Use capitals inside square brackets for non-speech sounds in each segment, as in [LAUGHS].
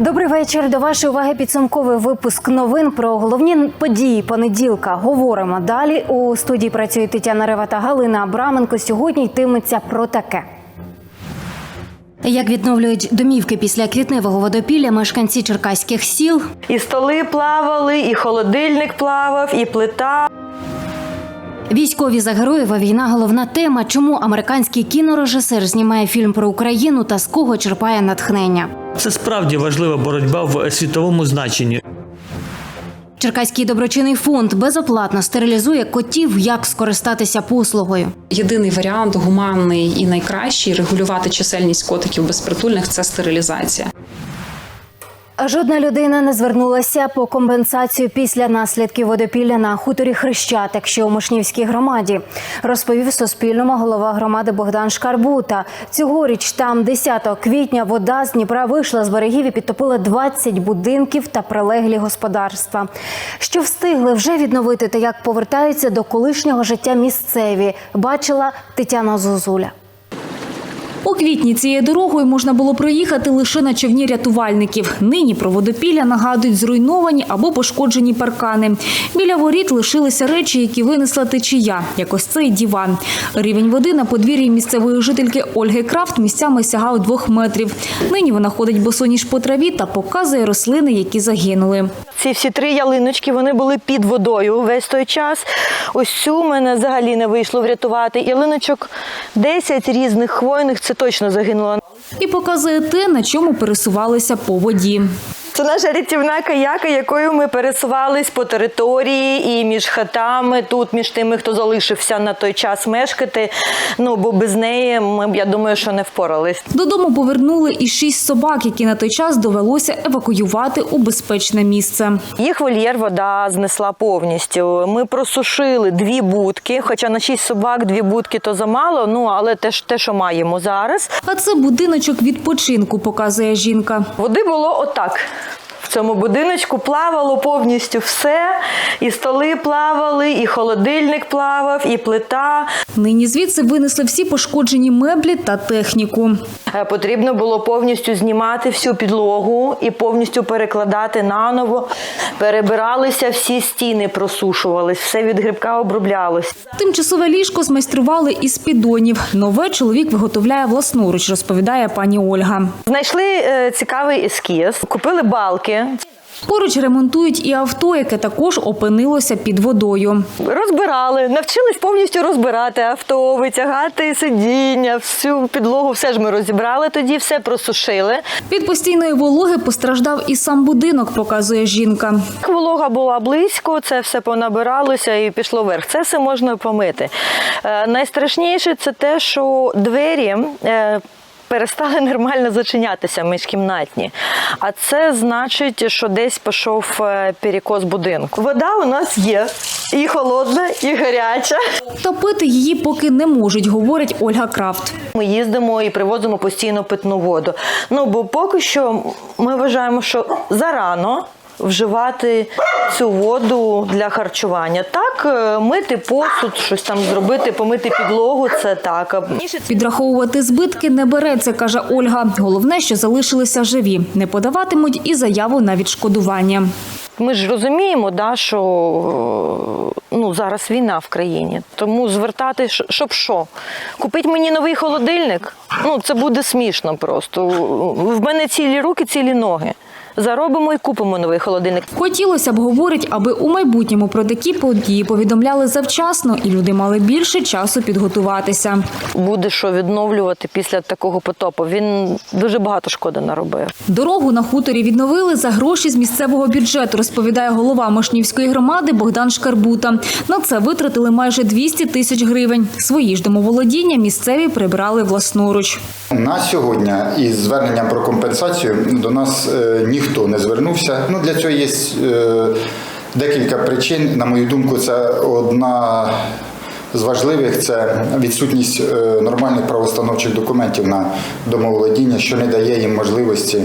Добрий вечір. До вашої уваги підсумковий випуск новин про головні події понеділка. Говоримо далі. У студії працює Тетяна Рева та Галина Абраменко. Сьогодні йтиметься про таке. Як відновлюють домівки після квітневого водопілля мешканці черкаських сіл? І столи плавали, і холодильник плавав, і плита. Військові за героїв, а війна головна тема. Чому американський кінорежисер знімає фільм про Україну та з кого черпає натхнення? Це справді важлива боротьба в світовому значенні. Черкаський доброчинний фонд безоплатно стерилізує котів, як скористатися послугою. Єдиний варіант гуманний і найкращий регулювати чисельність котиків безпритульних це стерилізація. Жодна людина не звернулася по компенсацію після наслідків водопілля на хуторі Хрещатик, що у Мишнівській громаді, розповів Суспільному голова громади Богдан Шкарбута. Цьогоріч там 10 квітня вода з Дніпра вийшла з берегів і підтопила 20 будинків та прилеглі господарства. Що встигли вже відновити та як повертаються до колишнього життя місцеві, бачила Тетяна Зозуля. У квітні цією дорогою можна було проїхати лише на човні рятувальників. Нині про водопілля нагадують зруйновані або пошкоджені паркани. Біля воріт лишилися речі, які винесла течія, як ось цей діван. Рівень води на подвір'ї місцевої жительки Ольги Крафт місцями сягав двох метрів. Нині вона ходить босоніж по траві та показує рослини, які загинули. Ці всі три ялиночки вони були під водою весь той час. Ось цю мене взагалі не вийшло врятувати. Ялиночок 10 різних хвойних це точно загинуло. І показує те, на чому пересувалися по воді. Це наша рятівна каяка, якою ми пересувались по території і між хатами, тут між тими, хто залишився на той час мешкати. Ну бо без неї ми б я думаю, що не впорались. Додому повернули і шість собак, які на той час довелося евакуювати у безпечне місце. Їх вольєр вода знесла повністю. Ми просушили дві будки, хоча на шість собак дві будки то замало. Ну але те, те, що маємо зараз. А це будиночок відпочинку, показує жінка. Води було отак. В цьому будиночку плавало повністю все. І столи плавали, і холодильник плавав, і плита. Нині звідси винесли всі пошкоджені меблі та техніку. Е, Потрібно було повністю знімати всю підлогу і повністю перекладати наново. Перебиралися всі стіни, просушувались, все від грибка оброблялось. Тимчасове ліжко змайстрували із піддонів. Нове чоловік виготовляє власноруч, розповідає пані Ольга. Знайшли е, цікавий ескіз, купили балки, Поруч ремонтують і авто, яке також опинилося під водою. розбирали, навчились повністю розбирати авто, витягати сидіння, всю підлогу, все ж ми розібрали тоді, все просушили. Від постійної вологи постраждав і сам будинок, показує жінка. Волога була близько, це все понабиралося і пішло вверх. Це все можна помити. Е, найстрашніше це те, що двері. Перестали [LAUGHS] нормально зачинятися міжкімнатні. А це значить, що десь пішов е, перекос будинку. Вода у нас є і холодна, і гаряча. Та пити її поки не можуть, говорить Ольга Крафт. Ми їздимо і привозимо постійно питну воду. Ну бо поки що ми вважаємо, що зарано. Вживати цю воду для харчування. Так, е, мити посуд, щось там зробити, помити підлогу це так. Підраховувати збитки не береться, каже Ольга. Головне, що залишилися живі. Не подаватимуть і заяву на відшкодування. Ми ж розуміємо, да, що е, ну, зараз війна в країні. Тому звертати, щоб що? Купить мені новий холодильник? Ну, це буде смішно просто. В мене цілі руки, цілі ноги. Заробимо і купимо новий холодильник. Хотілося б, говорить, аби у майбутньому про такі події повідомляли завчасно, і люди мали більше часу підготуватися. Буде що відновлювати після такого потопу. Він дуже багато шкоди наробив. Дорогу на хуторі відновили за гроші з місцевого бюджету, розповідає голова Мошнівської громади Богдан Шкарбута. На це витратили майже 200 тисяч гривень. Свої ж домоволодіння місцеві прибрали власноруч. На сьогодні із зверненням про компенсацію до нас е, ніхто не звернувся. Ну для цього є е, декілька причин. На мою думку, це одна з важливих це відсутність е, нормальних правоустановчих документів на домоволодіння, що не дає їм можливості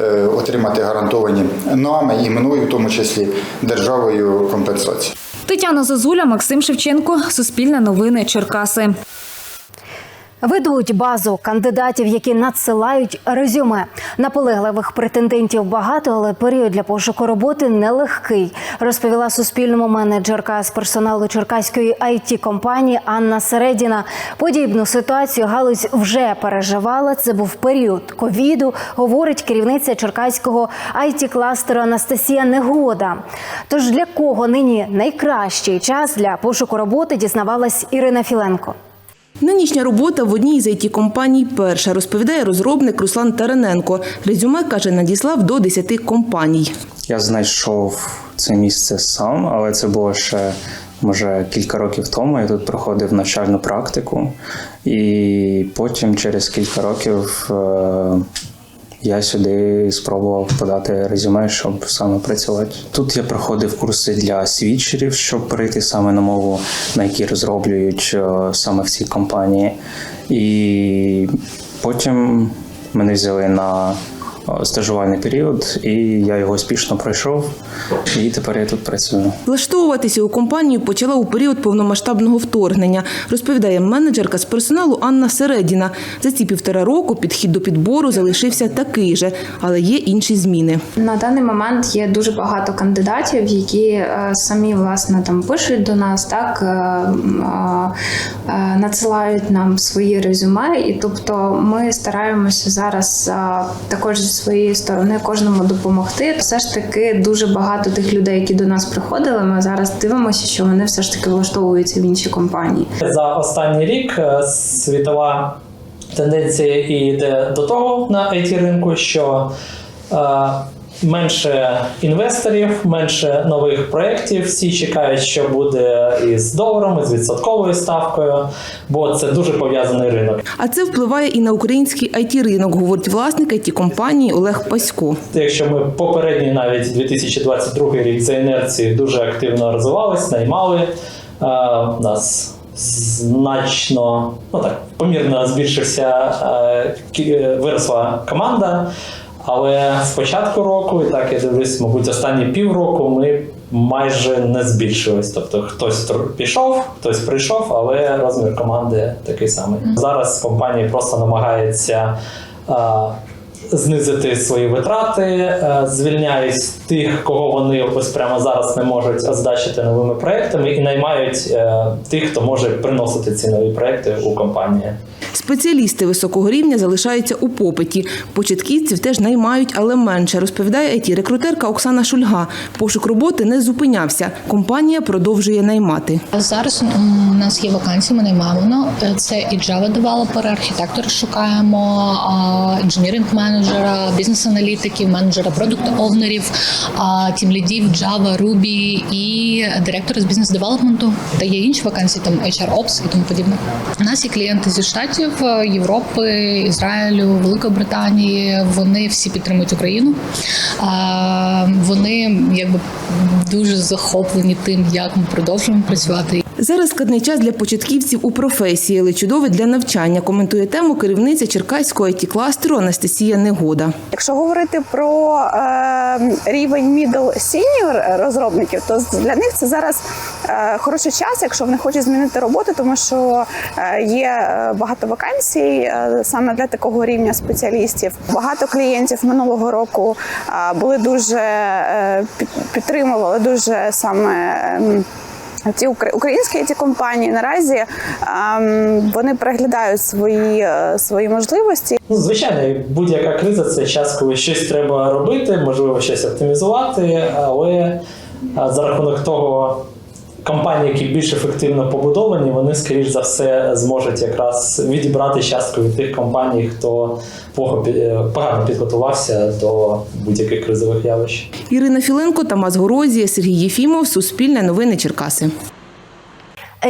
е, отримати гарантовані нами і мною, в тому числі державою компенсації. Тетяна Зозуля, Максим Шевченко, Суспільне новини, Черкаси. Ведуть базу кандидатів, які надсилають резюме. Наполегливих претендентів багато, але період для пошуку роботи нелегкий, розповіла Суспільному менеджерка з персоналу черкаської it компанії Анна Середіна. Подібну ситуацію галузь вже переживала. Це був період ковіду, говорить керівниця черкаського it кластеру Анастасія Негода. Тож для кого нині найкращий час для пошуку роботи дізнавалась Ірина Філенко. Нинішня робота в одній з it компаній перша, розповідає розробник Руслан Тараненко. Резюме, каже, надіслав до 10 компаній. Я знайшов це місце сам, але це було ще може кілька років тому. Я тут проходив навчальну практику, і потім, через кілька років, е, я сюди спробував подати резюме, щоб саме працювати. Тут я проходив курси для свідчерів, щоб перейти саме на мову, на якій розроблюють е, саме в цій компанії. І потім мене взяли на стажувальний період, і я його успішно пройшов. І тепер я тут працюю. Влаштовуватися у компанію почала у період повномасштабного вторгнення, розповідає менеджерка з персоналу Анна Середіна. За ці півтора року підхід до підбору залишився такий же, але є інші зміни. На даний момент є дуже багато кандидатів, які е, самі власне там пишуть до нас, так е, е, е, надсилають нам свої резюме, і тобто ми стараємося зараз е, також своєї сторони кожному допомогти. Все ж таки дуже багато тих людей, які до нас приходили. Ми зараз дивимося, що вони все ж таки влаштовуються в інші компанії. За останній рік е, світова тенденція йде до того на it ринку, що е, менше інвесторів, менше нових проєктів. Всі чекають, що буде із доларом, із відсотковою ставкою, бо це дуже пов'язаний ринок. А це впливає і на український it ринок, говорить власник it компанії Олег Пасько. Якщо ми попередній навіть 2022 рік за інерцією дуже активно розвивались, наймали у нас значно ну так помірно збільшився е, виросла команда. Але з початку року, і так я дивлюсь, мабуть, останні півроку ми майже не збільшились. Тобто хтось пішов, хтось прийшов, але розмір команди такий самий. Зараз компанія просто намагається е, знизити свої витрати, е, звільняють тих, кого вони ось прямо зараз не можуть здачити новими проектами, і наймають е, тих, хто може приносити ці нові проекти у компанії. Спеціалісти високого рівня залишаються у попиті. Початківців теж наймають, але менше, розповідає it рекрутерка Оксана Шульга. Пошук роботи не зупинявся. Компанія продовжує наймати. Зараз у нас є вакансії, ми наймаємо. Це і Java девелопери, архітектори шукаємо, інженіринг менеджера, бізнес-аналітиків, менеджера продукт-овнерів, тімлідів, Java, Ruby і директора з бізнес-девелопменту. Та є інші вакансії, там HR Ops і тому подібне. У нас є клієнти зі штатів е, Європи, Ізраїлю, Великої Британії. Вони всі підтримують Україну. Вони якби дуже захоплені тим, як ми продовжуємо працювати. Зараз складний час для початківців у професії, але чудовий для навчання. Коментує тему керівниця Черкаського it кластеру Анастасія Негода. Якщо говорити про е, рівень middle senior розробників, то для них це зараз е, хороший час, якщо вони хочуть змінити роботу, тому що е, є е, багато вакансій е, саме для такого рівня спеціалістів. Багато клієнтів минулого року були дуже підтримували дуже саме. Ці укра- українські ті компанії наразі ем, вони переглядають свої, е, свої можливості. Ну, звичайно, будь-яка криза це час, коли щось треба робити, можливо, щось оптимізувати, але за рахунок того, компанії, які більш ефективно побудовані, вони, скоріш за все, зможуть якраз відібрати частку від тих компаній, хто е, погано підготувався до будь-яких кризових явищ. Ірина Філенко, Тамас Горозія, Сергій Єфімов, Суспільне новини Черкаси.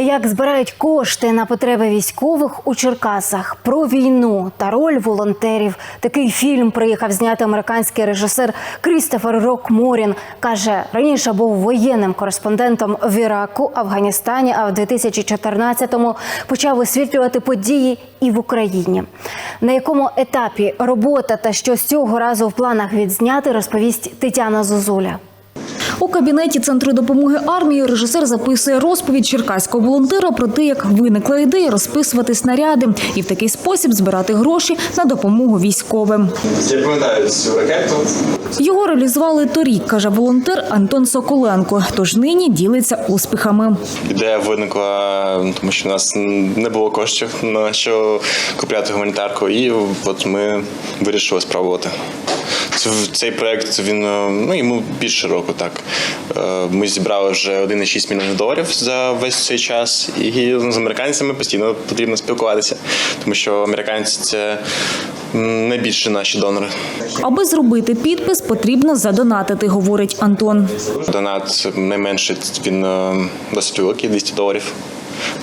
Як збирають кошти на потреби військових у Черкасах про війну та роль волонтерів? Такий фільм приїхав зняти американський режисер Крістофер Рок Морін. каже, раніше був воєнним кореспондентом в Іраку, Афганістані, а в 2014-му почав висвітлювати події і в Україні. На якому етапі робота та що з цього разу в планах відзняти, розповість Тетяна Зозуля. У кабінеті центру допомоги армії режисер записує розповідь черкаського волонтера про те, як виникла ідея розписувати снаряди і в такий спосіб збирати гроші на допомогу військовим. Я пам'ятаю цю ракету. Його реалізували торік, каже волонтер Антон Соколенко. Тож нині ділиться успіхами. Ідея виникла, тому що у нас не було коштів на що купляти гуманітарку, і от ми вирішили спробувати. Цей проект він е, ну йому більше року. Так ми зібрали вже 1,6 мільйонів доларів за весь цей час, і з американцями постійно потрібно спілкуватися, тому що американці це найбільше наші донори. Аби зробити підпис, потрібно задонатити, говорить Антон. Донат найменше він е, досить великий 200 доларів.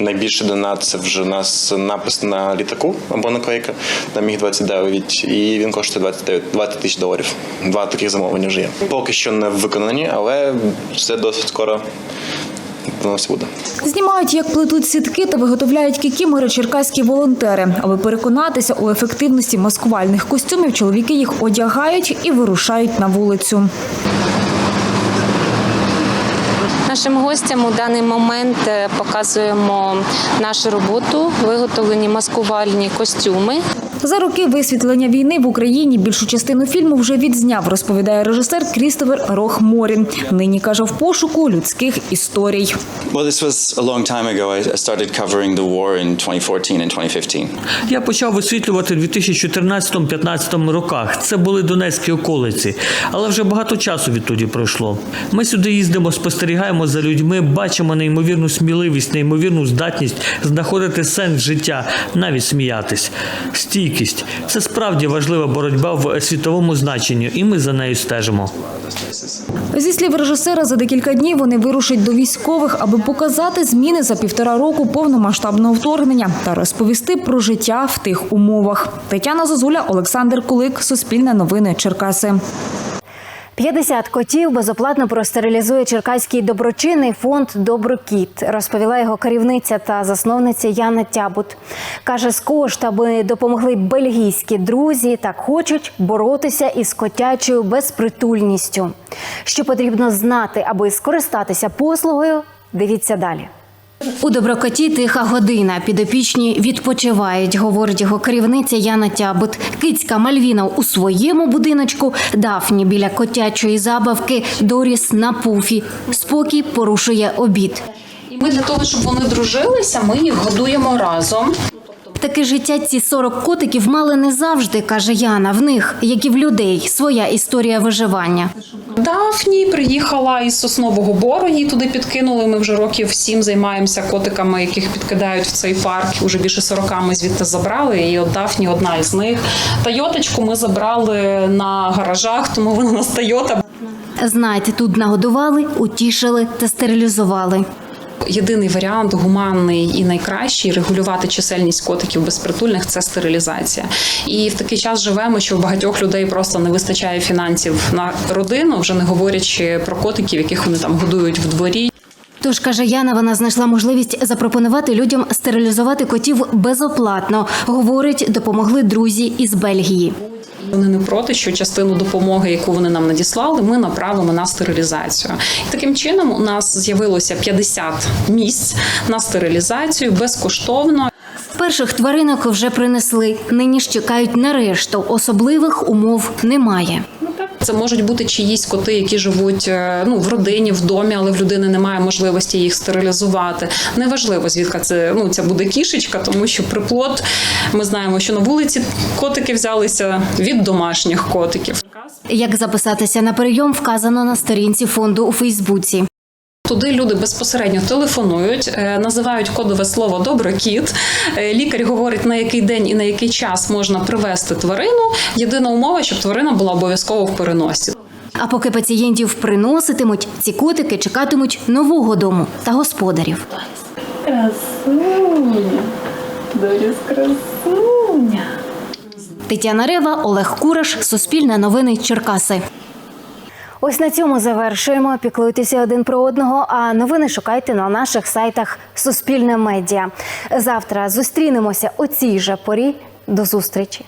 Найбільший донат це вже у нас напис на літаку або наклейка на міг 29 і він коштує 29 20 тисяч доларів. Два таких замовлення вже є. Поки що не виконані, але все досить скоро буде. Знімають, як плетуть сітки та виготовляють кікімори черкаські волонтери. Аби переконатися у ефективності маскувальних костюмів, чоловіки їх одягають і вирушають на вулицю. Нашим гостям у даний момент е, показуємо нашу роботу, виготовлені маскувальні костюми. За роки висвітлення війни в Україні більшу частину фільму вже відзняв, розповідає режисер Крістофер Рохморін. Нині каже в пошуку людських історій. Well, this was a long time ago. I I started covering the war in 2014 and 2015. Я почав висвітлювати в 2014-15 роках. Це були Донецькі околиці, але вже багато часу відтоді пройшло. Ми сюди їздимо, спостерігаємо за людьми, бачимо неймовірну сміливість, неймовірну здатність знаходити сенс життя, навіть сміятись. Стійкість це справді важлива боротьба в світовому значенні, і ми за нею стежимо. Зі слів режисера, за декілька днів вони вирушать до військових, аби показати зміни за півтора року повномасштабного вторгнення та розповісти про життя в тих умовах. Тетяна Зозуля, Олександр Кулик, Суспільне новини, Черкаси. 50 котів безоплатно простерилізує Черкаський доброчинний фонд Доброкіт, розповіла його керівниця та засновниця Яна Тябут. Каже, з кошт, аби допомогли бельгійські друзі, так хочуть боротися із котячою безпритульністю. Що потрібно знати, аби скористатися послугою, дивіться далі. У доброкоті тиха година. Підопічні відпочивають, говорить його керівниця Яна Тябут. Кицька Мальвіна у своєму будиночку, Дафні біля котячої забавки, Доріс на пуфі. Спокій порушує обід. І ми для того, щоб вони дружилися, ми їх годуємо разом. Таке життя ці 40 котиків мали не завжди, каже Яна. В них, як і в людей, своя історія виживання. Дафні приїхала із соснового бору, її туди підкинули. Ми вже років сім займаємося котиками, яких підкидають в цей парк. Уже більше 40 ми звідти забрали. І от Дафні одна із них. Тойоточку ми забрали на гаражах, тому вона у нас Тойота. Знаєте, тут нагодували, утішили та стерилізували. Єдиний варіант гуманний і найкращий регулювати чисельність котиків безпритульних це стерилізація. І в такий час живемо, що у багатьох людей просто не вистачає фінансів на родину, вже не говорячи про котиків, яких вони там годують в дворі. Тож каже Яна, вона знайшла можливість запропонувати людям стерилізувати котів безоплатно. Говорить, допомогли друзі із Бельгії. Вони не проти, що частину допомоги, яку вони нам надіслали, ми направимо на стерилізацію. І таким чином у нас з'явилося 50 місць на стерилізацію безкоштовно. Перших тваринок вже принесли. Нині ж чекають на решту. Особливих умов немає. Це можуть бути чиїсь коти, які живуть е, ну в родині, в домі, але в людини немає можливості їх стерилізувати. Неважливо, звідки це ну це буде кішечка, тому що приплод ми знаємо, що на вулиці котики взялися від домашніх котиків. Як записатися на прийом, вказано на сторінці фонду у Фейсбуці. Туди люди безпосередньо телефонують, е, називають кодове слово Доброкіт. Е, Лікар говорить, на який день і на який час можна привезти тварину. Єдина умова, щоб тварина була обов'язково в переносці. А поки пацієнтів приноситимуть, ці котики чекатимуть нового дому та господарів. Красуня. Тетяна Рева, Олег Кураш, Суспільне новини Черкаси. Ось на цьому завершуємо. Піклуйтеся один про одного. А новини шукайте на наших сайтах Суспільне медіа. Завтра зустрінемося о цій же порі. До зустрічі.